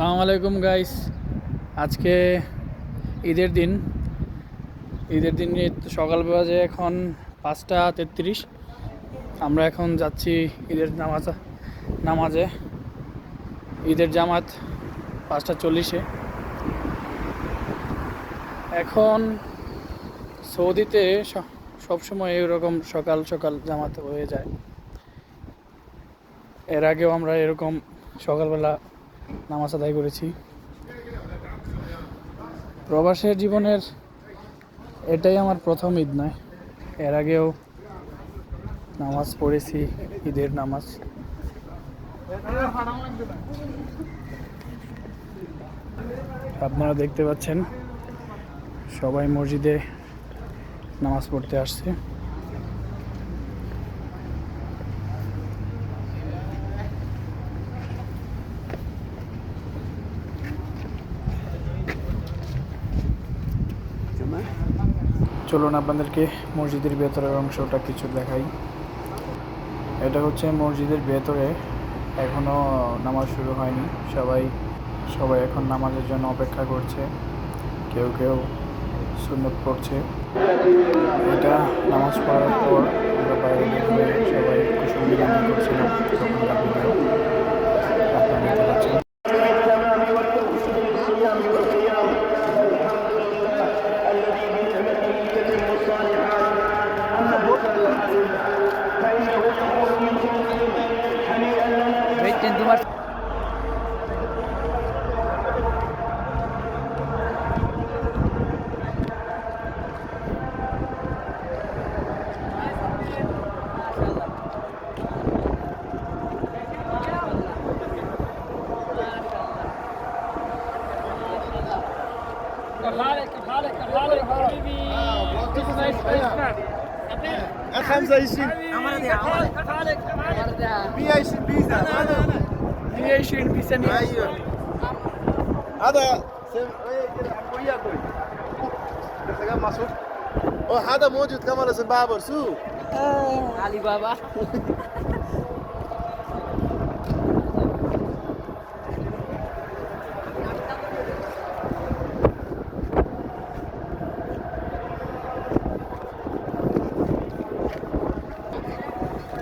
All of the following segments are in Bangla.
আসসালামু আলাইকুম গাইস আজকে ঈদের দিন। ঈদের দিন সকাল বাজে এখন পাঁচটা তেত্রিশ। আমরা এখন যাচ্ছি ঈদের নামাজ, নামাজে। ঈদের জামাত পাঁচটা চল্লিশে। এখন সৌদিতে সবসময় এরকম সকাল সকাল জামাত হয়ে যায়। এর আগেও আমরা এরকম সকালবেলা নামাজ আদায় করেছি। প্রবাসের জীবনের এটাই আমার প্রথম ঈদ নয়। এর আগেও নামাজ পড়েছি, ঈদের নামাজ। আপনারা দেখতে পাচ্ছেন, সবাই মসজিদে নামাজ পড়তে আসছে। চলুন আপনাদেরকে মসজিদের ভেতরের অংশটা কিছু দেখাই। এটা হচ্ছে মসজিদের ভেতরে এখনও নামাজ শুরু হয়নি। সবাই সবাই এখন নামাজের জন্য অপেক্ষা করছে। কেউ কেউ সুন্নত পড়ছে। এটা নামাজ পড়ার পর আমরা বাইরে সবাই বিনিময় করছিলাম। আমার خمسة 25 120 بيزا. değiştirin bir seni. Hayır. Hadi sen oraya koy. Mesela Masud. O hada mevcut kamerası सु Ali बाबा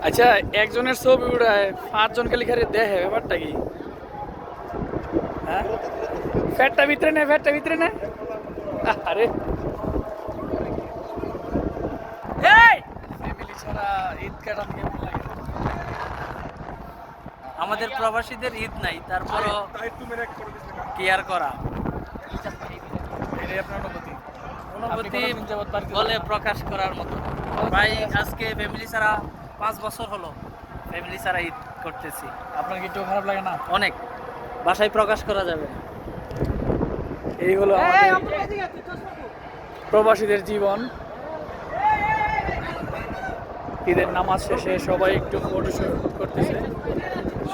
আচ্ছা একজনের ছবি উড়ায় পাঁচজন খালি খালি দেখে ব্যাপারটা কি? হ্যাঁ? ফ্যাটটা ভিতরে নে ফ্যাটটা ভিতরে নে। আরে। আমাদের প্রবাসীদের ঈদ নাই তারপরও কেয়ার করা। অনুভূতি? বলে প্রকাশ করার মতো। ভাই আজকে ফ্যামিলি ছাড়া পাঁচ বছর হলো ফ্যামিলি ছাড়া ঈদ করতেছি। আপনার কি একটু খারাপ লাগে না? অনেক। বাসায় প্রকাশ করা যাবে এই হলো আমাদের প্রবাসীদের জীবন। ঈদের নামাজ শেষে সবাই একটু ফটোশুট করতেছে।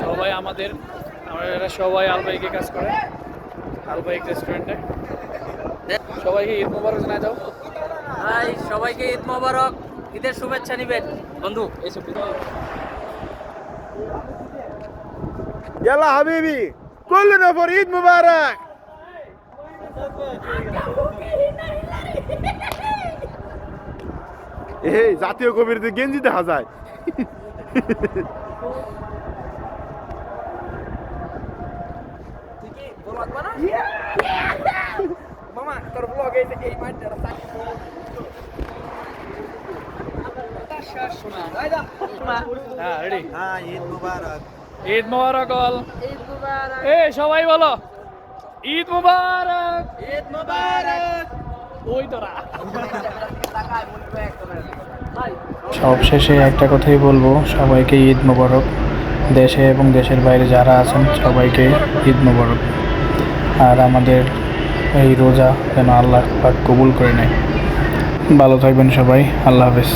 সবাই আমাদের আমরা সবাই আলবাইকে কাজ করে আলবাইক রেস্টুরেন্টে সবাইকে ঈদ মোবারক জানাই দাও। ভাই সবাইকে ঈদ মোবারক। ঈদের শুভেচ্ছা নিবেন বন্ধু এইসব يلا حبيبي كل نفر عيد مبارك এই জাতীয় কবির গেঞ্জি দেখা যায় হ্যাঁ রেডি হ্যাঁ ঈদ মুবারক ঈদ মোবারক। বল এ সবাই বলো। ঈদ মোবারক। ঈদ মোবারক। ওই তোরা সব শেষে একটা কথাই বলব সবাইকে ঈদ মোবারক। দেশে এবং দেশের বাইরে যারা আছেন সবাইকে ঈদ মোবারক। আর আমাদের এই রোজা যেন আল্লাহ পাক কবুল করে নেয়। ভালো থাকবেন সবাই আল্লাহ হাফেজ।